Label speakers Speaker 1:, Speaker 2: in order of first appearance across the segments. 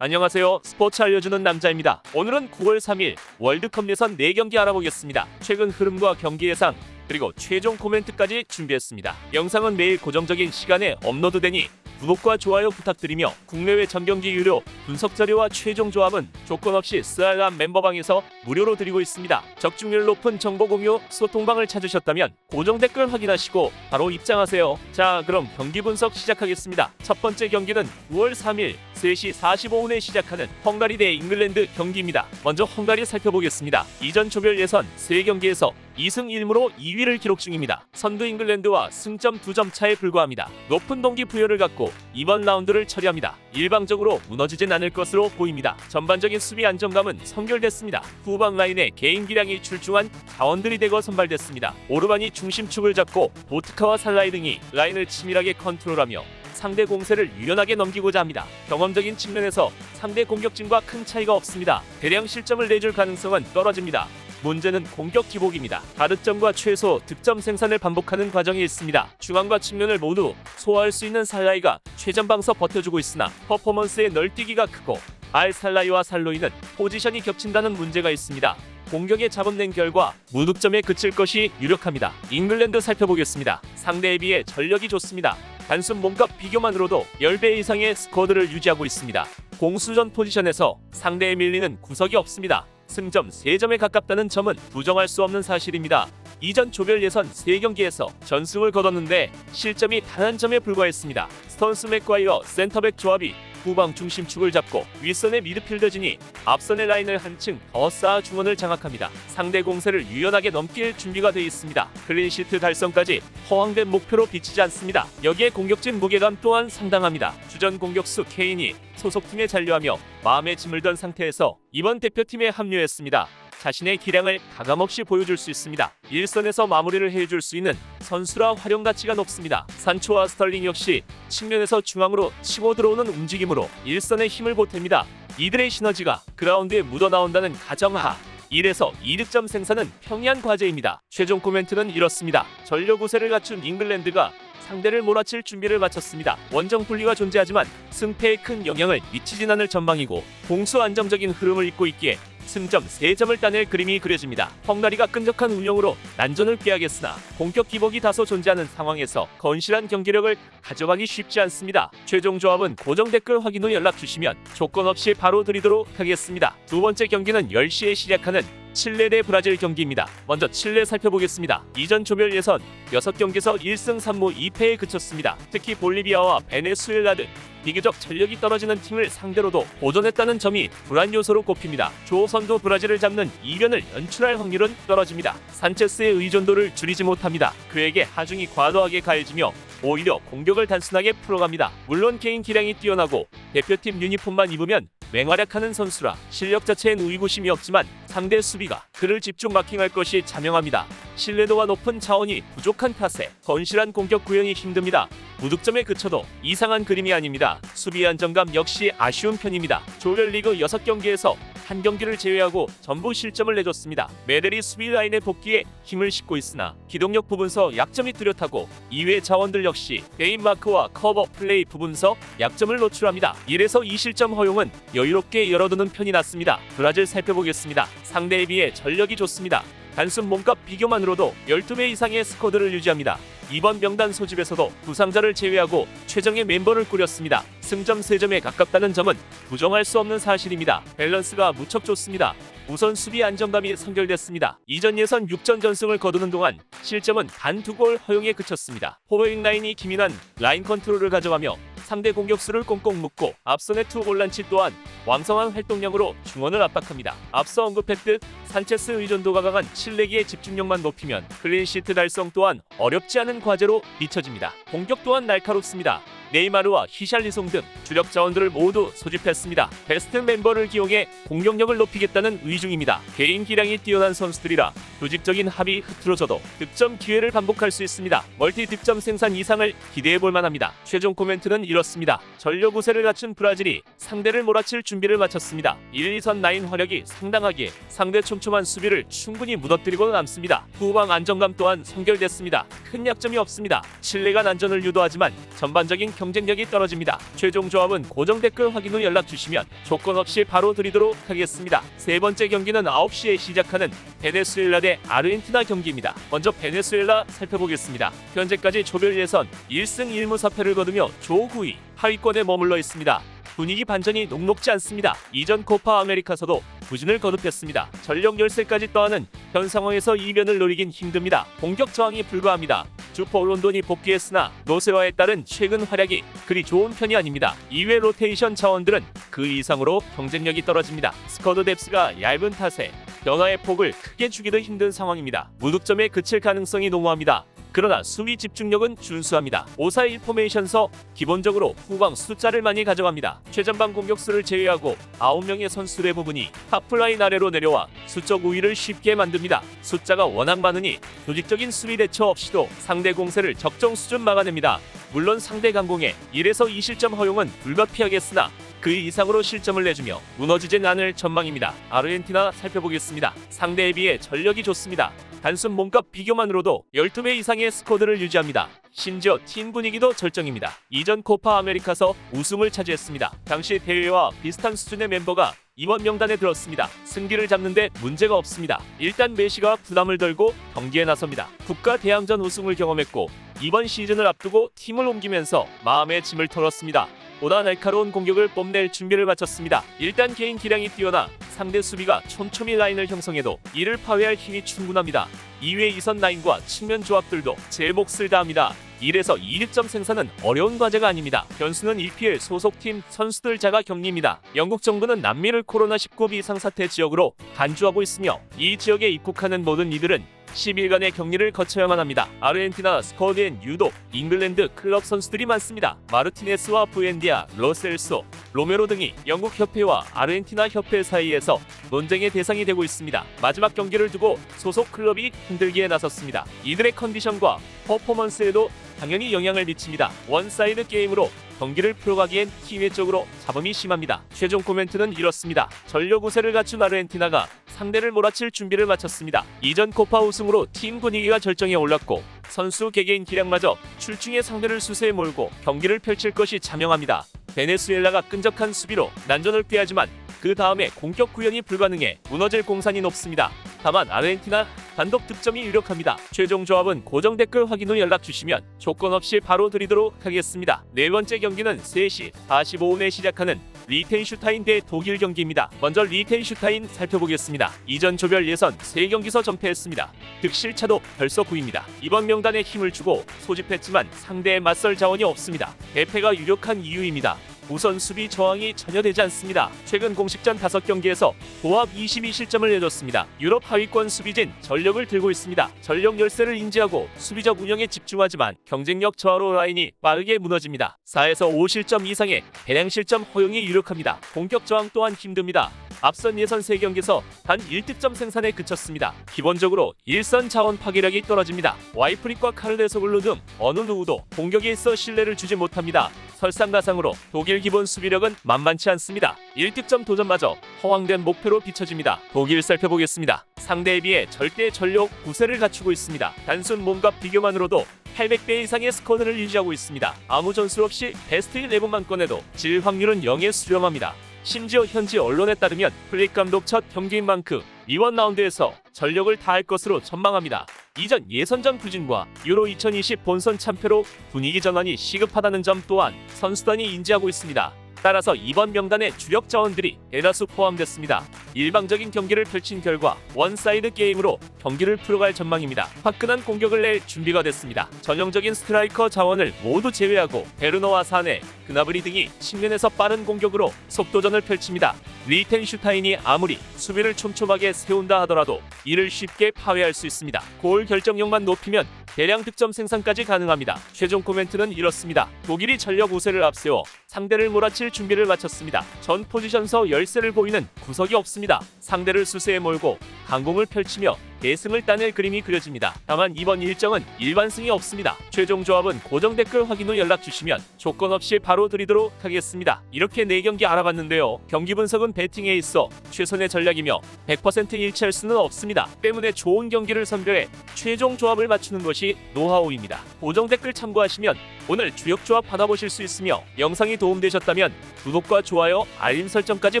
Speaker 1: 안녕하세요. 스포츠 알려주는 남자입니다. 오늘은 9월 3일 월드컵 예선 4경기 알아보겠습니다. 최근 흐름과 경기 예상, 그리고 최종 코멘트까지 준비했습니다. 영상은 매일 고정적인 시간에 업로드되니 구독과 좋아요 부탁드리며 국내외 전경기 유료 분석 자료와 최종 조합은 조건 없이 스알람 멤버방에서 무료로 드리고 있습니다. 적중률 높은 정보 공유 소통방을 찾으셨다면 고정 댓글 확인하시고 바로 입장하세요. 자, 그럼 경기 분석 시작하겠습니다. 첫 번째 경기는 9월 3일 3시 45분에 시작하는 헝가리 대 잉글랜드 경기입니다. 먼저 헝가리 살펴보겠습니다. 이전 조별 예선 3경기에서 2승 1무로 2위를 기록 중입니다. 선두 잉글랜드와 승점 2점 차에 불과합니다. 높은 동기부여를 갖고 이번 라운드를 처리합니다. 일방적으로 무너지진 않을 것으로 보입니다. 전반적인 수비 안정감은 선결됐습니다. 후방 라인에 개인 기량이 출중한 자원들이 대거 선발됐습니다. 오르반이 중심축을 잡고 보트카와 살라이 등이 라인을 치밀하게 컨트롤하며 상대 공세를 유연하게 넘기고자 합니다. 경험적인 측면에서 상대 공격진과 큰 차이가 없습니다. 대량 실점을 내줄 가능성은 떨어집니다. 문제는 공격 기복입니다. 가득점과 최소 득점 생산을 반복하는 과정이 있습니다. 중앙과 측면을 모두 소화할 수 있는 살라이가 최전방서 버텨주고 있으나 퍼포먼스의 널뛰기가 크고 알 살라이와 살로이는 포지션이 겹친다는 문제가 있습니다. 공격에 잡아낸 결과 무득점에 그칠 것이 유력합니다. 잉글랜드 살펴보겠습니다. 상대에 비해 전력이 좋습니다. 단순 몸값 비교만으로도 10배 이상의 스쿼드를 유지하고 있습니다. 공수전 포지션에서 상대에 밀리는 구석이 없습니다. 승점 3점에 가깝다는 점은 부정할 수 없는 사실입니다. 이전 조별 예선 3경기에서 전승을 거뒀는데 실점이 단 한 점에 불과했습니다. 스톤스 맥과이어 센터백 조합이 후방 중심축을 잡고 윗선의 미드필더진이 앞선의 라인을 한층 더 쌓아 중원을 장악합니다. 상대 공세를 유연하게 넘길 준비가 돼 있습니다. 클린시트 달성까지 허황된 목표로 비치지 않습니다. 여기에 공격진 무게감 또한 상당합니다. 주전 공격수 케인이 소속팀에 잔류하며 마음에 짐을 던 상태에서 이번 대표팀에 합류했습니다. 자신의 기량을 가감없이 보여줄 수 있습니다. 일선에서 마무리를 해줄 수 있는 선수라 활용 가치가 높습니다. 산초와 스털링 역시 측면에서 중앙으로 치고 들어오는 움직임으로 일선에 힘을 보탭니다. 이들의 시너지가 그라운드에 묻어나온다는 가정하 1에서 2득점 생산은 평이한 과제입니다. 최종 코멘트는 이렇습니다. 전력 우세를 갖춘 잉글랜드가 상대를 몰아칠 준비를 마쳤습니다. 원정 분리가 존재하지만 승패에 큰 영향을 미치진 않을 전망이고 공수 안정적인 흐름을 잇고 있기에 승점 3점을 따낼 그림이 그려집니다. 헝가리가 끈적한 운영으로 난전을 피하겠으나 공격 기복이 다소 존재하는 상황에서 건실한 경기력을 가져가기 쉽지 않습니다. 최종 조합은 고정 댓글 확인 후 연락 주시면 조건 없이 바로 드리도록 하겠습니다. 두 번째 경기는 10시에 시작하는 칠레 대 브라질 경기입니다. 먼저 칠레 살펴보겠습니다. 이전 조별 예선 6경기에서 1승 3무 2패에 그쳤습니다. 특히 볼리비아와 베네수엘라 등 비교적 전력이 떨어지는 팀을 상대로도 보존했다는 점이 불안 요소로 꼽힙니다. 조선도 브라질을 잡는 이변을 연출할 확률은 떨어집니다. 산체스의 의존도를 줄이지 못합니다. 그에게 하중이 과도하게 가해지며 오히려 공격을 단순하게 풀어갑니다. 물론 개인 기량이 뛰어나고 대표팀 유니폼만 입으면 맹활약하는 선수라 실력 자체엔 의구심이 없지만 상대 수비가 그를 집중 마킹할 것이 자명합니다. 신뢰도가 높은 자원이 부족한 탓에 건실한 공격 구현이 힘듭니다. 무득점에 그쳐도 이상한 그림이 아닙니다. 수비 안정감 역시 아쉬운 편입니다. 조별리그 6경기에서 한 경기를 제외하고 전부 실점을 내줬습니다. 메델이 수비 라인의 복귀에 힘을 싣고 있으나 기동력 부분서 약점이 뚜렷하고 이외 자원들 역시 개인 마크와 커버 플레이 부분서 약점을 노출합니다. 1에서 2실점 허용은 여유롭게 열어두는 편이 낫습니다. 브라질 살펴보겠습니다. 상대에 비해 전력이 좋습니다. 단순 몸값 비교만으로도 12배 이상의 스쿼드를 유지합니다. 이번 명단 소집에서도 부상자를 제외하고 최정의 멤버를 꾸렸습니다. 승점 3점에 가깝다는 점은 부정할 수 없는 사실입니다. 밸런스가 무척 좋습니다. 우선 수비 안정감이 선결됐습니다. 이전 예선 6전 전승을 거두는 동안 실점은 단 두 골 허용에 그쳤습니다. 포로잉 라인이 기민한 라인 컨트롤을 가져가며 상대 공격수를 꽁꽁 묶고 앞선의 투 볼란치 또한 왕성한 활동량으로 중원을 압박합니다. 앞서 언급했듯 산체스 의존도가 강한 칠레기의 집중력만 높이면 클린시트 달성 또한 어렵지 않은 과제로 비춰집니다. 공격 또한 날카롭습니다. 네이마르와 히샬리송 등 주력 자원들을 모두 소집했습니다. 베스트 멤버를 기용해 공격력을 높이겠다는 의중입니다. 개인 기량이 뛰어난 선수들이라 조직적인 합이 흐트러져도 득점 기회를 반복할 수 있습니다. 멀티 득점 생산 이상을 기대해 볼 만합니다. 최종 코멘트는 이렇습니다. 전력 우세를 갖춘 브라질이 상대를 몰아칠 준비를 마쳤습니다. 1, 2선 라인 화력이 상당하기에 상대 촘촘한 수비를 충분히 무너뜨리고 남습니다. 후방 안정감 또한 선결됐습니다. 큰 약점이 없습니다. 칠레가 난전을 유도하지만 전반적인 경쟁력이 떨어집니다. 최종 조합은 고정 댓글 확인 후 연락 주시면 조건 없이 바로 드리도록 하겠습니다. 세 번째 경기는 9시에 시작하는 베네수엘라 대 아르헨티나 경기입니다. 먼저 베네수엘라 살펴보겠습니다. 현재까지 조별 예선 1승 1무 4패를 거두며 조 9위 하위권에 머물러 있습니다. 분위기 반전이 녹록지 않습니다. 이전 코파 아메리카서도 부진을 거듭했습니다. 전력 열세까지 떠하는 현 상황에서 이변을 노리긴 힘듭니다. 공격 저항이 불가합니다. 주포 론돈이 복귀했으나 노세화에 따른 최근 활약이 그리 좋은 편이 아닙니다. 이외 로테이션 자원들은 그 이상으로 경쟁력이 떨어집니다. 스쿼드 뎁스가 얇은 탓에 변화의 폭을 크게 주기도 힘든 상황입니다. 무득점에 그칠 가능성이 농후합니다. 그러나 수비 집중력은 준수합니다. 541 포메이션서 기본적으로 후방 숫자를 많이 가져갑니다. 최전방 공격수를 제외하고 9명의 선수의 부분이 하프라인 아래로 내려와 수적 우위를 쉽게 만듭니다. 숫자가 워낙 많으니 조직적인 수비 대처 없이도 상대 공세를 적정 수준 막아냅니다. 물론 상대 강공에 1에서 2실점 허용은 불가피하겠으나 그 이상으로 실점을 내주며 무너지진 않을 전망입니다. 아르헨티나 살펴보겠습니다. 상대에 비해 전력이 좋습니다. 단순 몸값 비교만으로도 12배 이상의 스코어를 유지합니다. 심지어 팀 분위기도 절정입니다. 이전 코파 아메리카서 우승을 차지했습니다. 당시 대회와 비슷한 수준의 멤버가 이번 명단에 들었습니다. 승기를 잡는데 문제가 없습니다. 일단 메시가 부담을 덜고 경기에 나섭니다. 국가 대항전 우승을 경험했고 이번 시즌을 앞두고 팀을 옮기면서 마음의 짐을 털었습니다. 보다 날카로운 공격을 뽐낼 준비를 마쳤습니다. 일단 개인 기량이 뛰어나 상대 수비가 촘촘히 라인을 형성해도 이를 파괴할 힘이 충분합니다. 이외 이선 라인과 측면 조합들도 제 몫을 다합니다. 1에서 2득점 생산은 어려운 과제가 아닙니다. 변수는 EPL 소속팀 선수들 자가 격리입니다. 영국 정부는 남미를 코로나19 비상사태 지역으로 간주하고 있으며 이 지역에 입국하는 모든 이들은 10일간의 격리를 거쳐야만 합니다. 아르헨티나 스쿼드엔 유독 잉글랜드 클럽 선수들이 많습니다. 마르티네스와 부엔디아, 로셀소, 로메로 등이 영국 협회와 아르헨티나 협회 사이에서 논쟁의 대상이 되고 있습니다. 마지막 경기를 두고 소속 클럽이 흔들기에 나섰습니다. 이들의 컨디션과 퍼포먼스에도 당연히 영향을 미칩니다. 원사이드 게임으로 경기를 풀어가기엔 팀 외적으로 잡음이 심합니다. 최종 코멘트는 이렇습니다. 전력 우세를 갖춘 아르헨티나가 상대를 몰아칠 준비를 마쳤습니다. 이전 코파 우승으로 팀 분위기가 절정에 올랐고 선수 개개인 기량마저 출중의 상대를 수세에 몰고 경기를 펼칠 것이 자명합니다. 베네수엘라가 끈적한 수비로 난전을 피하지만 그 다음에 공격 구현이 불가능해 무너질 공산이 높습니다. 다만 아르헨티나 단독 득점이 유력합니다. 최종 조합은 고정 댓글 확인 후 연락 주시면 조건 없이 바로 드리도록 하겠습니다. 네 번째 경기는 3시 45분에 시작하는 리텐슈타인 대 독일 경기입니다. 먼저 리텐슈타인 살펴보겠습니다. 이전 조별 예선 3경기서 전패했습니다. 득실차도 벌써 9입니다. 이번 명단에 힘을 주고 소집했지만 상대에 맞설 자원이 없습니다. 대패가 유력한 이유입니다. 우선 수비 저항이 전혀 되지 않습니다. 최근 공식전 5경기에서 고합 22실점을 내줬습니다. 유럽 하위권 수비진 전력을 들고 있습니다. 전력 열세를 인지하고 수비적 운영에 집중하지만 경쟁력 저하로 라인이 빠르게 무너집니다. 4에서 5실점 이상의 배량 실점 허용이 유력합니다. 공격 저항 또한 힘듭니다. 앞선 예선 3경기에서 단 1득점 생산에 그쳤습니다. 기본적으로 일선 자원 파괴력이 떨어집니다. 와이프릭과 카르데소글루 등 어느 누구도 공격에 있어 신뢰를 주지 못합니다. 설상가상으로 독일 기본 수비력은 만만치 않습니다. 1득점 도전마저 허황된 목표로 비춰집니다. 독일 살펴보겠습니다. 상대에 비해 절대 전력 9세를 갖추고 있습니다. 단순 몸값 비교만으로도 800배 이상의 스코어를 유지하고 있습니다. 아무 전술 없이 베스트 11만 꺼내도 질 확률은 0에 수렴합니다. 심지어 현지 언론에 따르면 플릭 감독 첫 경기인 만큼 이번 라운드에서 전력을 다할 것으로 전망합니다. 이전 예선전 부진과 유로 2020 본선 참패로 분위기 전환이 시급하다는 점 또한 선수단이 인지하고 있습니다. 따라서 이번 명단에 주력 자원들이 대다수 포함됐습니다. 일방적인 경기를 펼친 결과 원사이드 게임으로 경기를 풀어갈 전망입니다. 화끈한 공격을 낼 준비가 됐습니다. 전형적인 스트라이커 자원을 모두 제외하고 베르너와 사네, 그나브리 등이 측면에서 빠른 공격으로 속도전을 펼칩니다. 리텐슈타인이 아무리 수비를 촘촘하게 세운다 하더라도 이를 쉽게 파괴할 수 있습니다. 골 결정력만 높이면 대량 득점 생산까지 가능합니다. 최종 코멘트는 이렇습니다. 독일이 전력 우세를 앞세워 상대를 몰아칠 준비를 마쳤습니다. 전 포지션서 열세를 보이는 구석이 없습니다. 상대를 수세에 몰고 강공을 펼치며 대승을 따낼 그림이 그려집니다. 다만 이번 일정은 일반승이 없습니다. 최종 조합은 고정 댓글 확인 후 연락 주시면 조건 없이 바로 드리도록 하겠습니다. 이렇게 4경기 알아봤는데요. 경기 분석은 배팅에 있어 최선의 전략이며 100% 일치할 수는 없습니다. 때문에 좋은 경기를 선별해 최종 조합을 맞추는 것이 노하우입니다. 고정 댓글 참고하시면 오늘 주역 조합 받아보실 수 있으며 영상이 도움되셨다면 구독과 좋아요, 알림 설정까지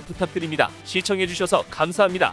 Speaker 1: 부탁드립니다. 시청해주셔서 감사합니다.